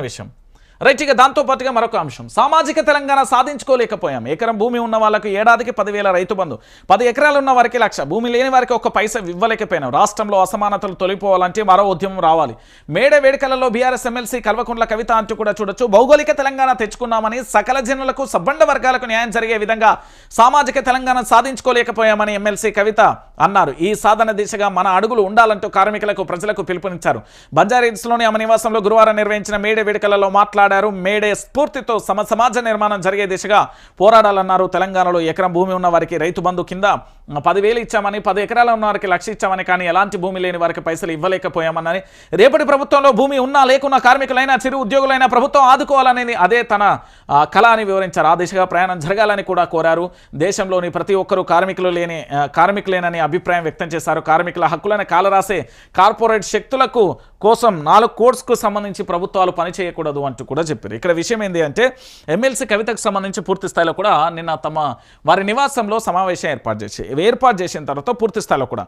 విషయం. రైట్ ఇక దాంతోపాటుగా మరొక అంశం. సామాజిక తెలంగాణ సాధించుకోలేకపోయాం. ఎకరం భూమి ఉన్న వాళ్ళకి ఏడాదికి పదివేల రైతు బంధు. పది ఎకరాలు ఉన్న వారికి లక్ష. భూమి లేని వారికి ఒక్క పైస ఇవ్వలేకపోయినాం. రాష్ట్రంలో అసమానతలు తొలిపోవాలంటే మరో ఉద్యమం రావాలి. మేడే వేడుకలలో బీఆర్ఎస్ ఎమ్మెల్సీ కల్వకుంట్ల కవిత అంటూ కూడా చూడొచ్చు. భౌగోళిక తెలంగాణ తెచ్చుకున్నామని సకల జనులకు సబ్బండ వర్గాలకు న్యాయం జరిగే విధంగా సామాజిక తెలంగాణ సాధించుకోలేకపోయామని ఎమ్మెల్సీ కవిత అన్నారు. ఈ సాధన దిశగా మన అడుగులు ఉండాలంటూ కార్మికులకు ప్రజలకు పిలుపునిచ్చారు. బంజారీస్లోని ఆమె నివాసంలో గురువారం నిర్వహించిన మేడే వేడుకలలో మాట్లాడారు మేడే స్ఫూర్తితో సమ సమాజ నిర్మాణం జరిగే దిశగా పోరాడాలన్నారు. తెలంగాణలో ఎకరం భూమి ఉన్న వారికి రైతు బంధు కింద పదివేలు ఇచ్చామని పది ఎకరాల ఉన్న వారికి లక్ష ఇచ్చామని కానీ ఎలాంటి భూమి లేని వారికి పైసలు ఇవ్వలేకపోయామని రేపటి ప్రభుత్వంలో భూమి ఉన్నా లేకున్నా కార్మికులైనా చిరు ఉద్యోగులైనా ప్రభుత్వం ఆదుకోవాలనేది అదే తన కళ అని వివరించారు. ఆ దిశగా ప్రయాణం జరగాలని కూడా కోరారు. దేశంలోని ప్రతి ఒక్కరూ కార్మికులు లేని కార్మికులేనని అభిప్రాయం వ్యక్తం చేశారు. కార్మికుల హక్కులను కాలరాసే కార్పొరేట్ శక్తులకు కోసం నాలుగు కోర్సుకు సంబంధించి ప్రభుత్వాలు పనిచేయకూడదు అంటూ కూడా చెప్పారు. ఇక్కడ విషయం ఏంటి అంటే ఎమ్మెల్సీ కవితకు సంబంధించి పూర్తి స్థాయిలో కూడా నిన్న తమ వారి నివాసంలో సమావేశం ఏర్పాటు చేసి ఏర్పాటు చేసిన తర్వాత పూర్తి స్థాయిలో కూడా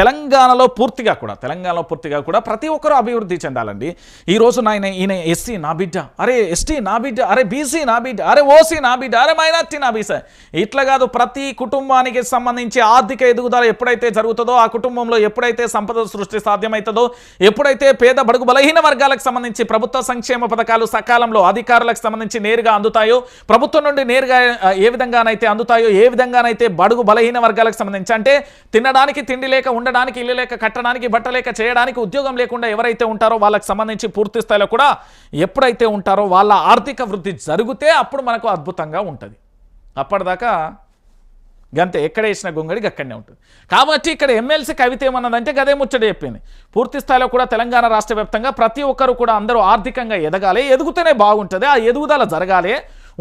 తెలంగాణలో పూర్తిగా కూడా తెలంగాణలో పూర్తిగా కూడా ప్రతి ఒక్కరూ అభివృద్ధి చెందాలండి. ఈ రోజు నాయన ఈయన ఎస్సీ నా బిడ్డ అరే ఎస్టీ నా బిడ్డ అరే బీసీ నా బిడ్డ అరే ఓసీ నా బిడ్డ అరే మైనార్టీ నా బీసీ. ఇట్లా కాదు ప్రతి కుటుంబానికి సంబంధించి ఆర్థిక ఎదుగుదల ఎప్పుడైతే జరుగుతుందో ఆ కుటుంబంలో ఎప్పుడైతే సంపద సృష్టి సాధ్యమవుతుందో ఎప్పుడైతే పేద బడుగు బలహీన వర్గాలకు సంబంధించి ప్రభుత్వ సంక్షేమ పథకాలు సకాలంలో అధికారులకు సంబంధించి నేరుగా అందుతాయో ప్రభుత్వం నుండి నేరుగా ఏ విధంగానైతే అందుతాయో ఏ విధంగానైతే బడుగు బలహీన వర్గాలకు సంబంధించి అంటే తినడానికి తిండి లేక ఉండడానికి ఇల్లు లేక కట్టడానికి బట్ట లేక చేయడానికి ఉద్యోగం లేకుండా ఎవరైతే ఉంటారో వాళ్ళకి సంబంధించి పూర్తి స్థాయిలో కూడా ఎప్పుడైతే ఉంటారో వాళ్ళ ఆర్థిక వృద్ధి జరిగితే అప్పుడు మనకు అద్భుతంగా ఉంటుంది. అప్పటిదాకా గంతే ఎక్కడ వేసిన గొంగడి అక్కడనే ఉంటుంది. కాబట్టి ఇక్కడ ఎమ్మెల్సీ కవిత ఏమన్నదంటే గదే ముచ్చట చెప్పింది. పూర్తి స్థాయిలో కూడా తెలంగాణ రాష్ట్ర వ్యాప్తంగా ప్రతి ఒక్కరు కూడా అందరూ ఆర్థికంగా ఎదగాలి ఎదుగుతూనే బాగుంటుంది ఆ ఎదుగుదల జరగాలి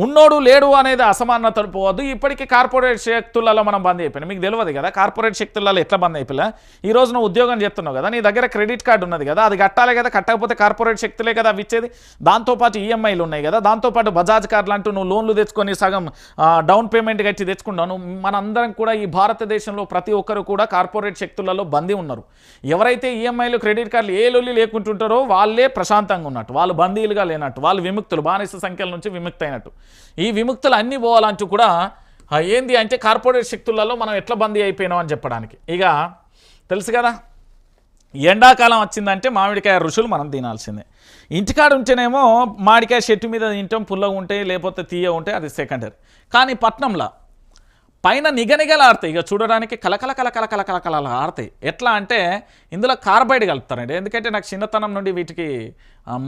ఉన్నోడు లేడు అనేది అసమానత పోవద్దు. ఇప్పటికీ కార్పొరేట్ శక్తులలో మనం బంద్ అయిపోయినా. మీకు తెలియదు కదా కార్పొరేట్ శక్తులలో ఎట్లా బంద్ అయిపోయినా? ఈ రోజు నువ్వు ఉద్యోగం చేస్తున్నావు కదా నీ దగ్గర క్రెడిట్ కార్డు ఉన్నది కదా అది కట్టాలి కదా కట్టకపోతే కార్పొరేట్ శక్తులే కదా అవి ఇచ్చేది. దాంతోపాటు ఈఎంఐలు ఉన్నాయి కదా దాంతోపాటు బజాజ్ కార్డులు అంటూ నువ్వు లోన్లు తెచ్చుకొని సగం డౌన్ పేమెంట్ కట్టి తెచ్చుకున్నావు మనందరం కూడా ఈ భారతదేశంలో ప్రతి ఒక్కరు కూడా కార్పొరేట్ శక్తులలో బందీ ఉన్నారు. ఎవరైతే ఈఎంఐలు క్రెడిట్ కార్డులు ఏ లొల్లి లేకుంటుంటారో వాళ్ళే ప్రశాంతంగా ఉన్నట్టు వాళ్ళు బందీలుగా లేనట్టు వాళ్ళు విముక్తులు బానిస సంఖ్యల నుంచి విముక్తి అయినట్టు ఈ విముక్తులు అన్నీ పోవాలంటూ కూడా ఏంది అంటే కార్పొరేట్ శక్తులలో మనం ఎట్లా బందీ అయిపోయినాం అని చెప్పడానికి. ఇక తెలుసు కదా ఎండాకాలం వచ్చిందంటే మామిడికాయ రుచులు మనం తినాల్సిందే. ఇంటికాడ ఉంటేనేమో మామిడికాయ చెట్టు మీద తింటాం పుల్లగా ఉంటే లేకపోతే తీయ ఉంటే అది సెకండరీ కానీ పట్నంలో పైన నిగనిగలాడతాయి. ఇక చూడడానికి కలకల కలకల కలకల కలలు ఆడతాయి. ఎట్లా అంటే ఇందులో కార్బైడ్ కలుపుతారండి. ఎందుకంటే నాకు చిన్నతనం నుండి వీటికి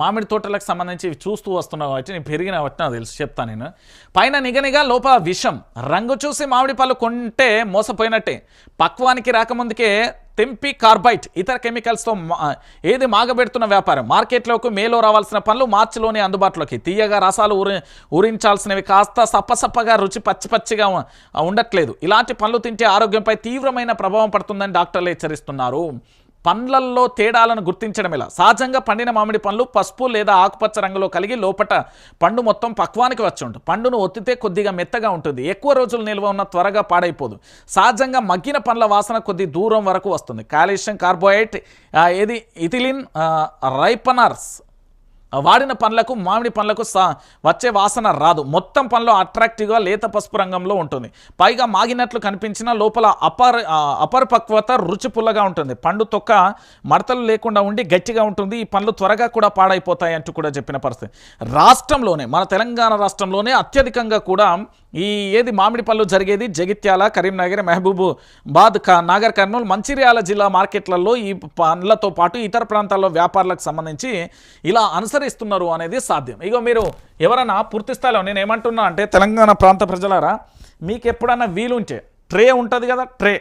మామిడి తోటలకు సంబంధించి చూస్తూ వస్తున్నావు కాబట్టి నేను పెరిగిన కాబట్టి నాకు తెలుసు చెప్తాను నేను. పైన నిగనిగా లోపల విషం. రంగు చూసి మామిడి పళ్ళు కొంటే మోసపోయినట్టే. పక్వానికి రాకముందుకే తెంపి కార్బైట్ ఇతర కెమికల్స్తో మా- ఏది మాగబెడుతున్న వ్యాపారం? మార్కెట్లోకి మేలో రావాల్సిన పనులు మార్చిలోనే అందుబాటులోకి. తీయగా రసాలు ఊరి ఊరించాల్సినవి కాస్త సప్పసప్పగా రుచి పచ్చి పచ్చిగా ఉండట్లేదు. ఇలాంటి పనులు తింటే ఆరోగ్యంపై తీవ్రమైన ప్రభావం పడుతుందని డాక్టర్లు హెచ్చరిస్తున్నారు. పండ్లల్లో తేడాలను గుర్తించడం ఇలా సహజంగా పండిన మామిడి పండ్లు పసుపు లేదా ఆకుపచ్చ రంగులో కలిగి లోపట పండు మొత్తం పక్వానికి వచ్చి ఉంటుంది. పండును ఒత్తితే కొద్దిగా మెత్తగా ఉంటుంది. ఎక్కువ రోజులు నిల్వ ఉన్న త్వరగా పాడైపోదు. సహజంగా మగ్గిన పండ్ల వాసన కొద్ది దూరం వరకు వస్తుంది. కాల్షియం కార్బోహైడ్రేట్ ఏది? Ethylene ripeners. వాడిన పండ్లకు మామిడి పండ్లకు సా- వచ్చే వాసన రాదు. మొత్తం పండ్లు అట్రాక్టివ్గా లేత పసుపు రంగంలో ఉంటుంది. పైగా మాగినట్లు కనిపించిన లోపల అపర్ అపరిపక్వత రుచి పుల్లగా ఉంటుంది. పండు తొక్క మడతలు లేకుండా ఉండి గట్టిగా ఉంటుంది. ఈ పండ్లు త్వరగా కూడా పాడైపోతాయి అంటూ కూడా చెప్పిన పరిస్థితి. రాష్ట్రంలోనే మన తెలంగాణ రాష్ట్రంలోనే అత్యధికంగా కూడా ఈ ఏది మామిడి పళ్ళు జరిగేది జగిత్యాల కరీంనగర్ మహబూబాబాద్ నాగర్ కర్నూలు మంచిర్యాల జిల్లా మార్కెట్లలో ఈ పండ్లతో పాటు ఇతర ప్రాంతాల్లో వ్యాపారులకు సంబంధించి ఇలా ఇస్తున్నారు అనేది సాధ్యం. ఇగో మీరు ఎవరైనా పూర్తి స్థాయిలో నేను ఏమంటున్నా అంటే తెలంగాణ ప్రాంత ప్రజలారా మీకు ఎప్పుడన్నా వీలుంటే ట్రే ఉంటుంది కదా ట్రే.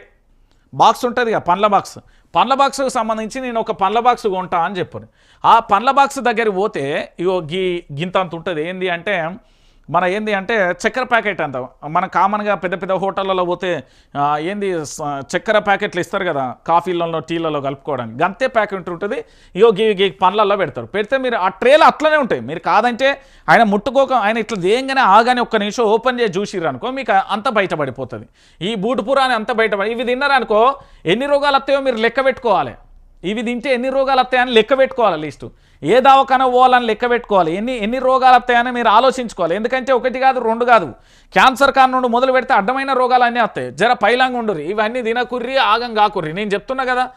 బాక్స్ ఉంటుంది కదా పండ్ల బాక్స్. పండ్ల బాక్స్కు సంబంధించి నేను ఒక పండ్ల బాక్స్ కొంటా అని చెప్పాను. ఆ పండ్ల బాక్స్ దగ్గర పోతే ఇగో గీ గింత అంత ఉంటుంది. ఏంది అంటే మన ఏంది అంటే చక్కెర ప్యాకెట్ అంత మన కామన్గా పెద్ద పెద్ద హోటళ్ళలో పోతే ఏంది చక్కెర ప్యాకెట్లు ఇస్తారు కదా కాఫీలలో టీలలో కలుపుకోవడానికి. గంతే ప్యాకెట్ ఉంటుంది ఇగో గీ గీ పండ్లలో పెడతారు. పెడితే మీరు ఆ ట్రేలు అట్లనే ఉంటాయి. మీరు కాదంటే ఆయన ముట్టుకోక ఆయన ఇట్లా దేయంగానే ఆగానే ఒక్క నిమిషం ఓపెన్ చేసి చూసిర్రు అనుకో మీకు అంత బయటపడిపోతుంది. ఈ బూటుపురా అని అంత బయటపడి ఇవి తిన్నారనుకో ఎన్ని రోగాలు వస్తాయో మీరు లెక్క పెట్టుకోవాలి. ఇవి తింటే ఎన్ని రోగాలు వస్తాయని లెక్క పెట్టుకోవాలి లిస్టు. ఏ దవాఖానా పోవాలని లెక్క పెట్టుకోవాలి? ఎన్ని ఎన్ని రోగాలు వస్తాయని మీరు ఆలోచించుకోవాలి. ఎందుకంటే ఒకటి కాదు రెండు కాదు. క్యాన్సర్ కాన్ నుండి మొదలు పెడితే అడ్డమైన రోగాలు అన్నీ వస్తాయి. జర పైలంగా ఉండుర్రి. ఇవన్నీ తినకుర్రి ఆగం కాకుర్రి. నేను చెప్తున్నా కదా.